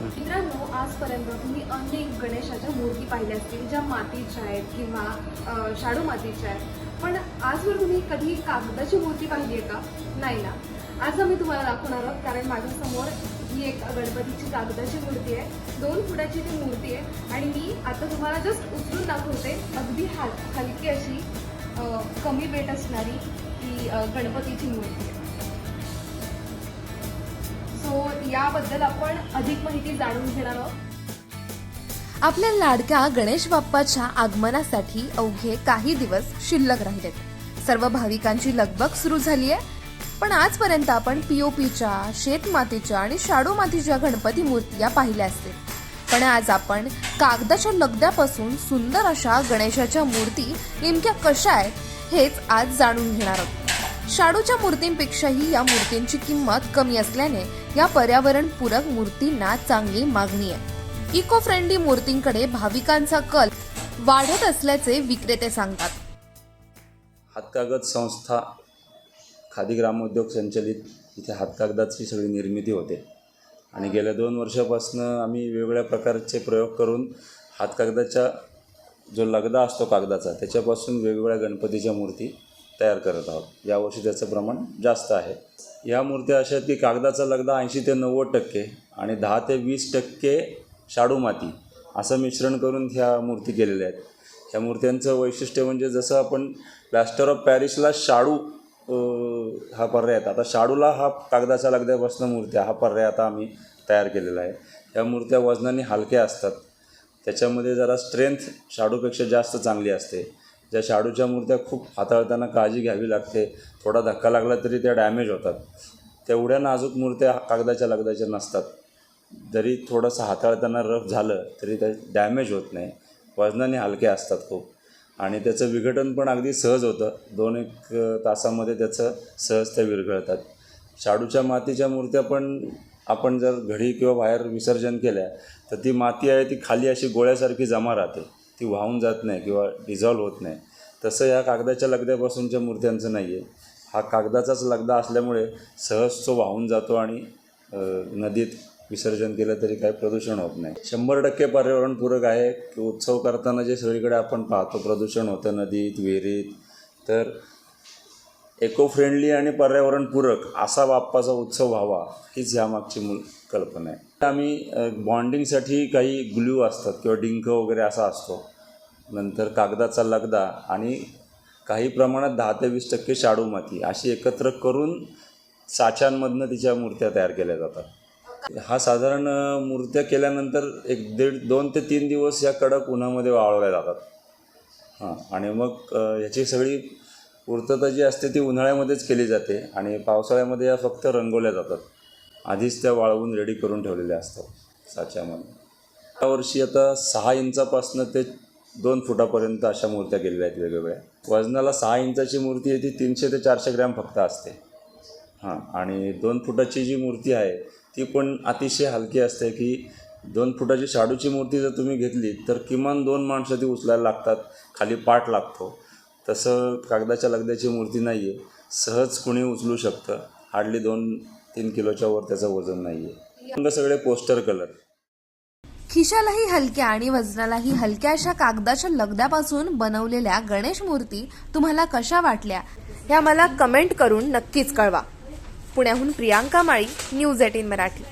मित्रांनो आजपर्यंत तुम्ही अनेक गणेशाच्या मूर्ती पाहिल्या असतील ज्या मातीच्या आहेत किंवा शाडू मातीच्या आहेत. पण आजवर तुम्ही कधी कागदाची मूर्ती पाहिली आहे का? नाही ना. आज आम्ही तुम्हाला दाखवणार आहोत कारण माझ्यासमोर ही एक गणपतीची कागदाची मूर्ती आहे. दोन फुटाची ती मूर्ती आहे. आणि मी आता तुम्हाला जस्ट उचलून दाखवते अगदी हल हलकी अशी कमी वेट असणारी ही गणपतीची मूर्ती आहे. सो याबद्दल आपण अधिक माहिती जाणून घेणार आहोत. आपल्या लाडक्या गणेश बाप्पाच्या आगमनासाठी अवघे काही दिवस शिल्लक राहिलेत. सर्व भाविकांची लगबग सुरू झाली आहे पण आजपर्यंत आपण पीओपीच्या शेतमातीच्या आणि शाडू मातीच्या गणपती मूर्त्या पाहिल्या असतील. पण आज आपण कागदाच्या लगद्यापासून सुंदर अशा गणेशाच्या मूर्ती नेमक्या कशा आहेत हेच आज जाणून घेणार आहोत. शाडूच्या मूर्तींपेक्षाही या मूर्तींची किंमत कमी असल्याने या पर्यावरणपूरक मूर्तींना चांगली मागणी आहे. इको फ्रेंडली मूर्तींकडे भाविकांचा कल वाढत असल्याचे विक्रेते सांगतात. हातकागद संस्था खादी ग्रामोद्योग संचलित इथे हातकागदाची सगळी निर्मिती होते. आणि गेल्या दोन वर्षापासून आम्ही वेगवेगळ्या प्रकारचे प्रयोग करून हातकागदाच्या जो लगदा असतो कागदाचा त्याच्यापासून वेगवेगळ्या गणपतीच्या मूर्ती तयार करत आहोत. यावर्षी त्याचं प्रमाण जास्त आहे. या मूर्त्या अशा आहेत की कागदाचा लगदा ऐंशी ते नव्वद टक्के आणि दहा ते वीस टक्के शाडू माती असं मिश्रण करून ह्या मूर्ती केलेल्या आहेत. ह्या मूर्त्यांचं वैशिष्ट्य म्हणजे जसं आपण प्लॅस्टर ऑफ पॅरिसला शाडू हा पर्याय आहे आता शाडूला हा कागदाच्या लगद्यापासून मूर्त्या हा पर्याय आता आम्ही तयार केलेला आहे. या मूर्त्या वजनाने हलक्या असतात. त्याच्यामध्ये जरा स्ट्रेंथ शाडूपेक्षा जास्त चांगली असते. ज्या शाडूच्या मूर्त्या खूप हाताळताना काळजी घ्यावी लागते थोडा धक्का लागला तरी त्या डॅमेज होतात. तेवढ्या नाजूक मूर्त्या कागदाच्या लगदाच्या नसतात. जरी थोडंसं हाताळताना रफ झालं तरी त्या डॅमेज होत नाही. वजनाने हलक्या असतात खूप. आणि त्याचं विघटन पण अगदी सहज होतं. दोन एक तासामध्ये त्याचं सहज त्या विरघळतात. शाडूच्या मातीच्या मूर्त्या पण आपण जर घडी किंवा बाहेर विसर्जन केल्या तर ती माती आहे ती खाली अशी गोळ्यासारखी जमा राहते. ती वाहून जात नाही किंवा डिझॉल्व होत नाही. तसं या कागदाच्या लगद्यापासूनच्या मूर्त्यांचं नाही आहे हा कागदाचाच लगदा असल्यामुळे सहज तो वाहून जातो आणि नदीत विसर्जन केलं तरी काही प्रदूषण होत नाही. शंभर टक्के पर्यावरणपूरक आहे. की उत्सव करताना जे सगळीकडे आपण पाहतो प्रदूषण होतं नदीत विहिरीत तर इको फ्रेंडली आणि पर्यावरणपूरक असा बाप्पाचा उत्सव व्हावा हीच ह्यामागची मूळ कल्पना आहे. आम्ही बॉन्डिंगसाठी काही ग्लू असतात किंवा डिंक वगैरे असा असतो. नंतर कागदाचा लगदा आणि काही प्रमाणात दहा ते वीस टक्के शाडू माती अशी एकत्र करून साच्यांमधनं तिच्या मूर्त्या तयार केल्या जातात. हा साधारण मूर्त्या केल्यानंतर एक दीड दोन ते तीन दिवस या कडक उन्हामध्ये वाळवल्या जातात. हां आणि मग ह्याची सगळी पूर्तता जी असते ती उन्हाळ्यामध्येच केली जाते आणि पावसाळ्यामध्ये या फक्त रंगवल्या जातात. आधीच त्या वाळवून रेडी करून ठेवलेल्या असतात साच्यामध्ये. यावर्षी आता सहा इंचापासनं ते दोन फुटापर्यंत अशा मूर्त्या केलेल्या आहेत वेगवेगळ्या. वजनाला सहा इंचाची मूर्ती आहे ती तीनशे ते चारशे ग्रॅम फक्त असते. हां आणि दोन फुटाची जी मूर्ती आहे ती पण अतिशय हलकी असते की दोन फुटाची शाडूची मूर्ती जर तुम्ही घेतली तर किमान दोन माणसं ती उचलायला लागतात खाली पाठ लागतो. तसं कागदाच्या लगद्याची मूर्ती नाही आहे सहज कुणी उचलू शकतं. हार्डली दोन तीन किलोच्या वर त्याचं वजन नाही आहे रंग सगळे पोस्टर कलर. खिशालाही हलक्या आणि वजनालाही हलक्या अशा कागदाच्या लगद्यापासून बनवलेल्या गणेश मूर्ती तुम्हाला कशा वाटल्या ह्या मला कमेंट करून नक्कीच कळवा. पुण्याहून प्रियांका माळी न्यूज एटीन मराठी.